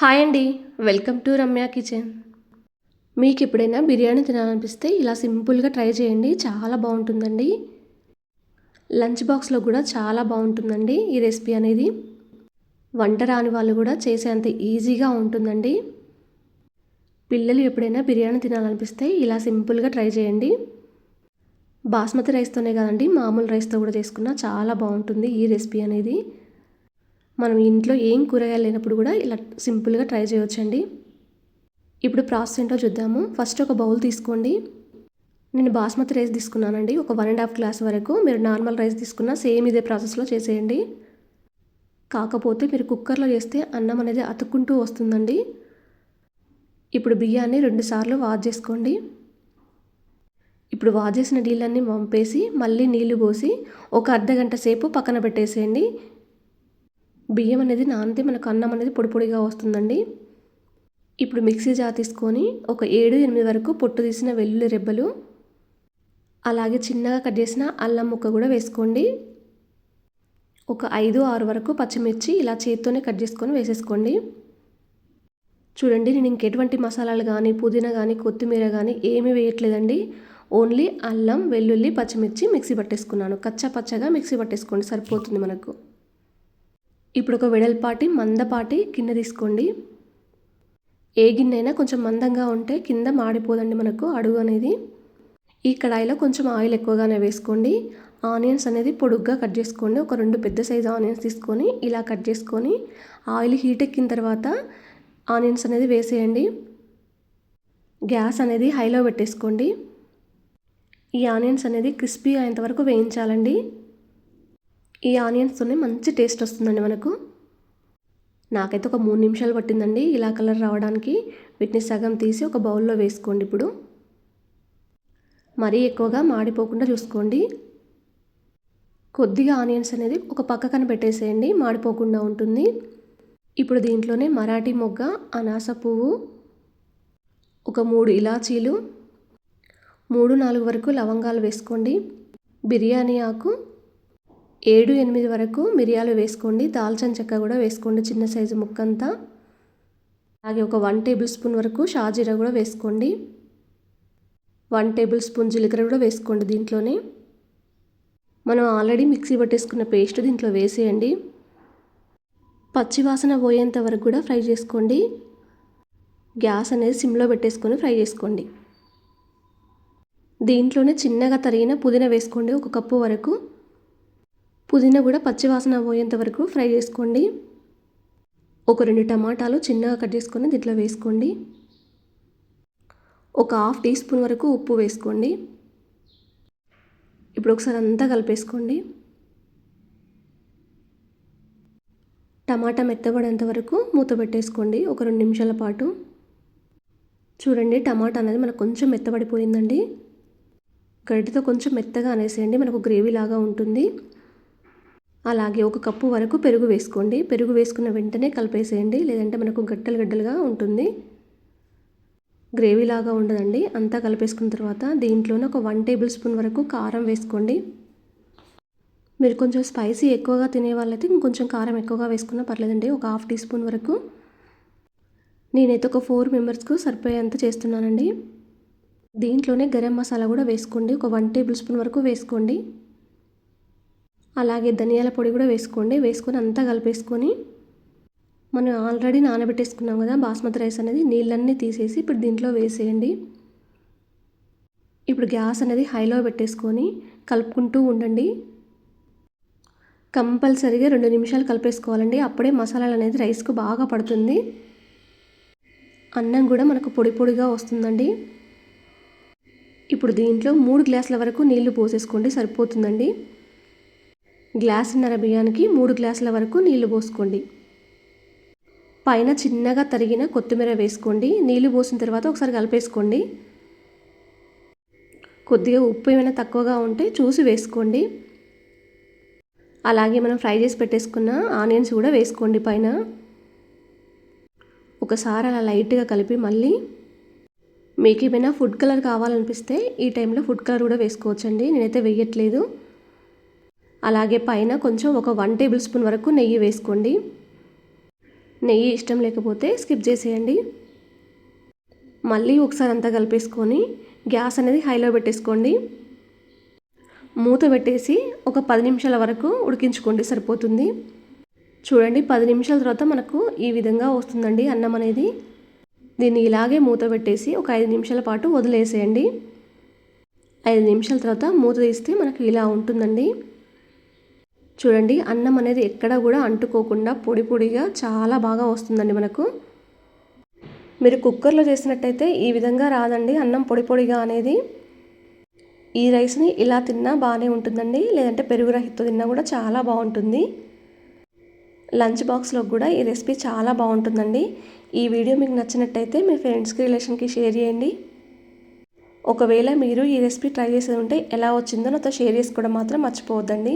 Hi అండి. Welcome to Ramya kitchen. మీకు ఎప్పుడైనా బిర్యానీ తినాలనిపిస్తే ఇలా సింపుల్గా ట్రై చేయండి. చాలా బాగుంటుందండి. లంచ్ బాక్స్లో కూడా చాలా బాగుంటుందండి ఈ రెసిపీ అనేది. వంట రాని వాళ్ళు కూడా చేసేంత ఈజీగా ఉంటుందండి. పిల్లలు ఎప్పుడైనా బిర్యానీ తినాలనిపిస్తే ఇలా సింపుల్గా ట్రై చేయండి. బాస్మతి రైస్తోనే కదండి మామూలు రైస్తో కూడా చేసుకున్నా చాలా బాగుంటుంది ఈ రెసిపీ అనేది. మనం ఇంట్లో ఏం కూరగాయలు లేనప్పుడు కూడా ఇలా సింపుల్గా ట్రై చేయొచ్చండి. ఇప్పుడు ప్రాసెస్ ఏంటో చూద్దాము. ఫస్ట్ ఒక బౌల్ తీసుకోండి. నేను బాస్మతి రైస్ తీసుకున్నానండి. ఒక వన్ అండ్ హాఫ్ గ్లాస్ వరకు మీరు నార్మల్ రైస్ తీసుకున్నా సేమ్ ఇదే ప్రాసెస్లో చేసేయండి. కాకపోతే మీరు కుక్కర్లో చేస్తే అన్నం అనేది అతుక్కుంటూ వస్తుందండి. ఇప్పుడు బియ్యాన్ని రెండుసార్లు వాష్ చేసుకోండి. ఇప్పుడు వాష్ చేసిన నీళ్ళన్నీ పంపేసి మళ్ళీ నీళ్ళు పోసి ఒక అర్ధ గంట సేపు పక్కన పెట్టేసేయండి. బియ్యం అనేది నానితే మనకు అన్నం అనేది పొడి పొడిగా వస్తుందండి. ఇప్పుడు మిక్సీ జార్ తీసుకొని ఒక ఏడు ఎనిమిది వరకు పొట్టు తీసిన వెల్లుల్లి రెబ్బలు అలాగే చిన్నగా కట్ చేసిన అల్లం ముక్క కూడా వేసుకోండి. ఒక ఐదు ఆరు వరకు పచ్చిమిర్చి ఇలా చేత్తోనే కట్ చేసుకొని వేసేసుకోండి. చూడండి నేను ఇంకెటువంటి మసాలాలు కానీ పుదీనా కానీ కొత్తిమీర కానీ ఏమీ వేయట్లేదండి. ఓన్లీ అల్లం వెల్లుల్లి పచ్చిమిర్చి మిక్సీ పట్టేసుకున్నాను. కచ్చా పచ్చగా మిక్సీ పట్టేసుకోండి సరిపోతుంది మనకు. ఇప్పుడు ఒక వెడల్పాటి మందపాటి గిన్నె తీసుకోండి. ఏ గిన్నె అయినా కొంచెం మందంగా ఉంటే కింద మాడిపోదండి మనకు అడుగు అనేది. ఈ కడాయిలో కొంచెం ఆయిల్ ఎక్కువగానే వేసుకోండి. ఆనియన్స్ అనేది పొడుగ్గా కట్ చేసుకోండి. ఒక రెండు పెద్ద సైజు ఆనియన్స్ తీసుకొని ఇలా కట్ చేసుకొని ఆయిల్ హీట్ ఎక్కిన తర్వాత ఆనియన్స్ అనేది వేసేయండి. గ్యాస్ అనేది హైలో పెట్టేసుకోండి. ఈ ఆనియన్స్ అనేది క్రిస్పీ అయ్యేంత వరకు వేయించాలండి. ఈ ఆనియన్స్తోనే మంచి టేస్ట్ వస్తుందండి మనకు. నాకైతే ఒక మూడు నిమిషాలు పట్టిందండి ఇలా కలర్ రావడానికి. వీటిని సగం తీసి ఒక బౌల్లో వేసుకోండి ఇప్పుడు. మరీ ఎక్కువగా మాడిపోకుండా చూసుకోండి. కొద్దిగా ఆనియన్స్ అనేది ఒక పక్క పెట్టేసేయండి మాడిపోకుండా ఉంటుంది. ఇప్పుడు దీంట్లోనే మరాఠీ మొగ్గ అనాస పువ్వు ఒక మూడు ఇలాచీలు మూడు నాలుగు వరకు లవంగాలు వేసుకోండి. బిర్యానీ ఆకు ఏడు ఎనిమిది వరకు మిరియాలు వేసుకోండి. దాల్చిన చెక్క కూడా వేసుకోండి. చిన్న సైజు ముక్కంతా. అలాగే ఒక వన్ టేబుల్ స్పూన్ వరకు షాజీరా కూడా వేసుకోండి. వన్ టేబుల్ స్పూన్ జీలకర్ర కూడా వేసుకోండి దీంట్లోనే. మనం ఆల్రెడీ మిక్సీ పట్టేసుకున్న పేస్ట్ దీంట్లో వేసేయండి. పచ్చి వాసన పోయేంత వరకు కూడా ఫ్రై చేసుకోండి. గ్యాస్ అనేది సిమ్లో పెట్టేసుకొని ఫ్రై చేసుకోండి. దీంట్లోనే చిన్నగా తరిగిన పుదీనా వేసుకోండి. ఒక కప్పు వరకు. పుదీనా కూడా పచ్చివాసన పోయేంత వరకు ఫ్రై చేసుకోండి. ఒక రెండు టమాటాలు చిన్నగా కట్ చేసుకొని దీంట్లో వేసుకోండి. ఒక హాఫ్ టీ స్పూన్ వరకు ఉప్పు వేసుకోండి. ఇప్పుడు ఒకసారి అంతా కలిపేసుకోండి. టమాటా మెత్తబడేంత వరకు మూత పెట్టేసుకోండి. ఒక రెండు నిమిషాల పాటు. చూడండి టమాటా అనేది మనకు కొంచెం మెత్తబడిపోయిందండి. గడ్డితో కొంచెం మెత్తగా అనేసేయండి. మనకు గ్రేవీ లాగా ఉంటుంది. అలాగే ఒక కప్పు వరకు పెరుగు వేసుకోండి. పెరుగు వేసుకున్న వెంటనే కలిపేసేయండి. లేదంటే మనకు గడ్డలు గడ్డలుగా ఉంటుంది. గ్రేవీ లాగా ఉండదండి. అంతా కలిపేసుకున్న తర్వాత దీంట్లోనే ఒక వన్ టేబుల్ స్పూన్ వరకు కారం వేసుకోండి. మీరు కొంచెం స్పైసీ ఎక్కువగా తినే వాళ్ళైతే ఇంకొంచెం కారం ఎక్కువగా వేసుకున్నా పర్లేదండి. ఒక హాఫ్ టీ స్పూన్ వరకు. నేనైతే ఒక ఫోర్ మెంబర్స్కు సరిపోయేంత చేస్తున్నానండి. దీంట్లోనే గరం మసాలా కూడా వేసుకోండి. ఒక వన్ టేబుల్ స్పూన్ వరకు వేసుకోండి. అలాగే ధనియాల పొడి కూడా వేసుకోండి. వేసుకొని అంతా కలిపేసుకొని మనం ఆల్రెడీ నానబెట్టేసుకున్నాం కదా బాస్మతి రైస్ అనేది నీళ్ళన్నీ తీసేసి ఇప్పుడు దీంట్లో వేసేయండి. ఇప్పుడు గ్యాస్ అనేది హైలో పెట్టేసుకొని కలుపుకుంటూ ఉండండి. కంపల్సరీగా రెండు నిమిషాలు కలిపేసుకోవాలండి. అప్పుడే మసాలాలు అనేది రైస్కు బాగా పడుతుంది. అన్నం కూడా మనకు పొడి పొడిగా వస్తుందండి. ఇప్పుడు దీంట్లో మూడు గ్లాసుల వరకు నీళ్ళు పోసేసుకోండి. సరిపోతుందండి. గ్లాసున్నర బియ్యానికి మూడు గ్లాసుల వరకు నీళ్ళు పోసుకోండి. పైన చిన్నగా తరిగిన కొత్తిమీర వేసుకోండి. నీళ్ళు పోసిన తర్వాత ఒకసారి కలిపేసుకోండి. కొద్దిగా ఉప్పు ఏమైనా తక్కువగా ఉంటే చూసి వేసుకోండి. అలాగే మనం ఫ్రై చేసి పెట్టేసుకున్న ఆనియన్స్ కూడా వేసుకోండి పైన. ఒకసారి అలా లైట్గా కలిపి మళ్ళీ మీకు ఏమైనా ఫుడ్ కలర్ కావాలనిపిస్తే ఈ టైంలో ఫుడ్ కలర్ కూడా వేసుకోవచ్చండి. నేనైతే వేయట్లేదు. అలాగే పైన కొంచెం ఒక వన్ టేబుల్ స్పూన్ వరకు నెయ్యి వేసుకోండి. నెయ్యి ఇష్టం లేకపోతే స్కిప్ చేసేయండి. మళ్ళీ ఒకసారి అంతా కలిపేసుకొని గ్యాస్ అనేది హైలో పెట్టేసుకోండి. మూత పెట్టేసి ఒక పది నిమిషాల వరకు ఉడికించుకోండి సరిపోతుంది. చూడండి పది నిమిషాల తర్వాత మనకు ఈ విధంగా వస్తుందండి అన్నం అనేది. దీన్ని ఇలాగే మూత పెట్టేసి ఒక ఐదు నిమిషాల పాటు వదిలేసేయండి. ఐదు నిమిషాల తర్వాత మూత తీస్తే మనకు ఇలా ఉంటుందండి. చూడండి అన్నం అనేది ఎక్కడ కూడా అంటుకోకుండా పొడి పొడిగా చాలా బాగా వస్తుందండి మనకు. మీరు కుక్కర్లో చేసినట్టయితే ఈ విధంగా రాదండి అన్నం పొడి పొడిగా అనేది. ఈ రైస్ని ఇలా తిన్నా బాగానే ఉంటుందండి లేదంటే పెరుగు రహిత తిన్నా కూడా చాలా బాగుంటుంది. లంచ్ బాక్స్లో కూడా ఈ రెసిపీ చాలా బాగుంటుందండి. ఈ వీడియో మీకు నచ్చినట్టయితే మీ ఫ్రెండ్స్కి రిలేషన్కి షేర్ చేయండి. ఒకవేళ మీరు ఈ రెసిపీ ట్రై చేసేది ఉంటే ఎలా వచ్చిందో నాతో షేర్ చేసుకోవడం మాత్రం మర్చిపోవద్దండి.